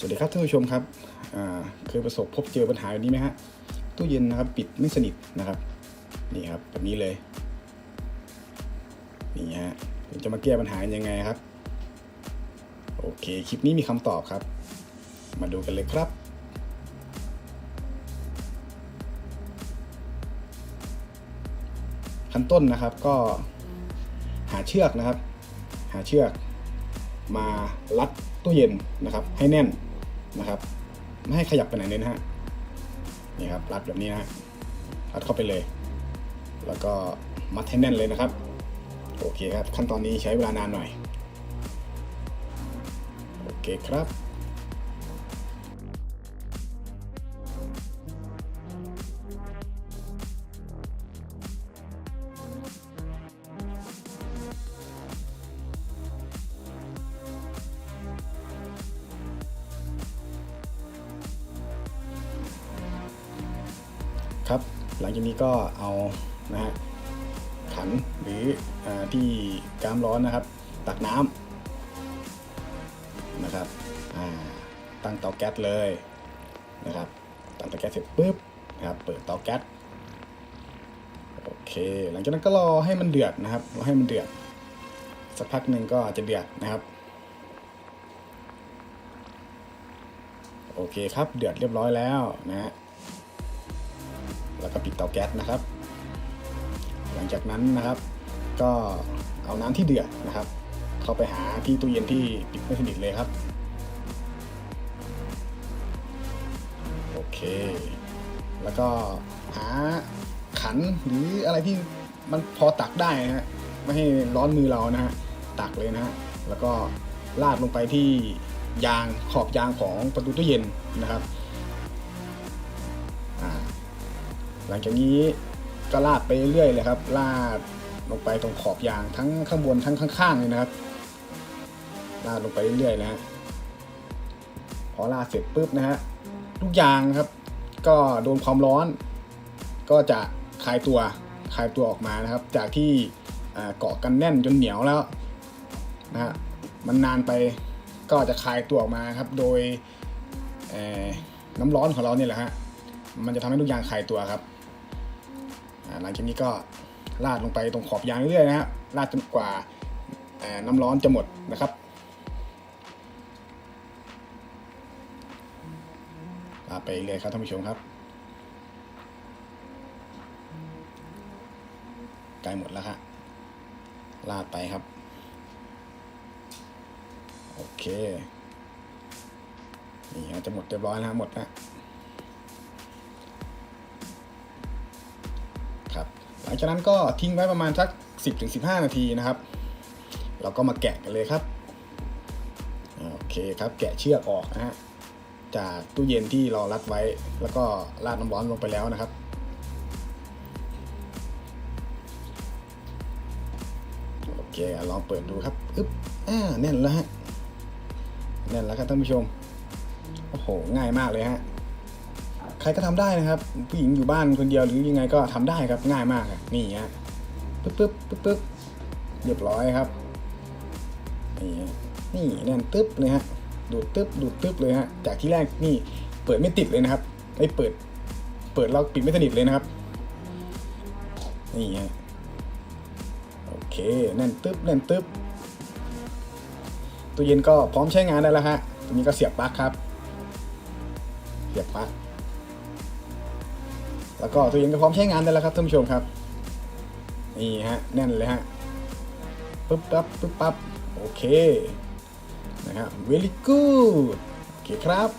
สวัสดีครับท่านผู้ชมครับเคยประสบพบเจอปัญหาแบบนี้ไหมฮะตู้เย็นนะครับปิดไม่สนิทนะครับนี่ครับแบบนี้เลยนี่ฮะผมจะมาแก้ปัญหายังไงครับ โอเคคลิปนี้มีคำตอบครับ มาดูกันเลยครับ ขั้นต้นนะครับก็หาเชือกนะครับ หาเชือกมารัดตู้เย็นนะครับ ให้แน่น นะครับไม่ให้ขยับไปไหนเลยนะฮะนี่ครับรัดแบบนี้นะฮะรัดเข้าไปเลย แล้วก็มัดให้แน่นเลยนะครับ โอเคครับ ขั้นตอนนี้ใช้เวลานานหน่อย โอเคครับ ครับหลังจากนี้ก็เอานะฮะขันหรืออที่กามร้อนนะครับ ตักน้ำนะครับตั้งเตาแก๊สเลยนะครับตั้งเตาแก๊สเสร็จปุ๊บนะครับเปิดเตาแก๊สโอเค หลังจากนั้นก็รอให้มันเดือดนะครับรอให้มันเดือดสักพักหนึ่งก็จะเดือดนะครับโอเคครับเดือดเรียบร้อยแล้วนะฮะ แล้วก็ปิดเตาแก๊สนะครับ หลังจากนั้นนะครับก็เอาน้ำที่เดือดนะครับ เข้าไปหาที่ตู้เย็นที่ปิดไม่สนิทเลยครับโอเค แล้วก็หาขันหรืออะไรที่มันพอตักได้นะฮะไม่ให้ร้อนมือเรานะฮะตักเลยนะฮะแล้วก็ลาดลงไปที่ยางขอบยางของประตูตู้เย็นนะครับ หลังจากนี้ก็ลาดไปเรื่อยเลยครับ ลาดลงไปตรงขอบยางทั้งข้างบนทั้งข้างๆเลยนะครับ ลาดลงไปเรื่อยๆนะฮะพอลาดเสร็จปุ๊บนะฮะลูกยางครับ ก็โดนความร้อน ก็จะคลายตัวคลายตัวออกมานะครับ จากที่เกาะกันแน่นจนเหนียวแล้วนะฮะมันนานไปก็จะคลายตัวออกมาครับ โดยน้ำร้อนของเราเนี่ยแหละฮะมันจะทำให้ลูกยางคลายตัวครับ หลังจากนี้ก็ลาดลงไปตรงขอบยางเรื่อยๆนะฮะลาดจนกว่าน้ำร้อนจะหมดนะครับลาดไปเลยครับท่านผู้ชมครับใกล้หมดแล้วครับลาดไปครับ โอเค นี่จะหมดเรียบร้อยแล้วฮะหมดนะ หลังจากนั้นก็ทิ้งไว้ประมาณสัก 10-15 นาทีนะครับ เราก็มาแกะกันเลยครับโอเคครับแกะเชือกออกนะฮะจากตู้เย็นที่เรารัดไว้ แล้วก็ราดน้ำร้อนลงไปแล้วนะครับโอเคลองเปิดดูครับอึ๊บอ่าแน่นแล้วฮะแน่นแล้วครับท่านผู้ชมโอ้โหง่ายมากเลยฮะ ใครก็ทำได้นะครับ ผู้หญิงอยู่บ้านคนเดียวหรือยังไงก็ทำได้ครับง่ายมากนี่ฮะปึ๊บปึ๊บปึ๊บปึ๊บเรียบร้อยครับนี่นี่แน่นตึ๊บเลยฮะดูดตึ๊บดูดตึ๊บเลยฮะจากที่แรกนี่เปิดไม่ติดเลยนะครับไม่เปิด เปิดแล้วปิดไม่สนิทเลยนะครับนี่ฮะโอเคแน่นตึ๊บแน่นตึ๊บตู้เย็นก็พร้อมใช้งานได้แล้วฮะตัวนี้ก็เสียบปลั๊กครับ เสียบปลั๊ก แล้วก็ตัวเย็นก็พร้อมใช้งานได้แล้วครับท่านผู้ชมครับ นี่ฮะ แน่นเลยฮะ ปึ๊บปั๊บ ปึ๊บปั๊บ โอเค นะครับ very good โอเคครับ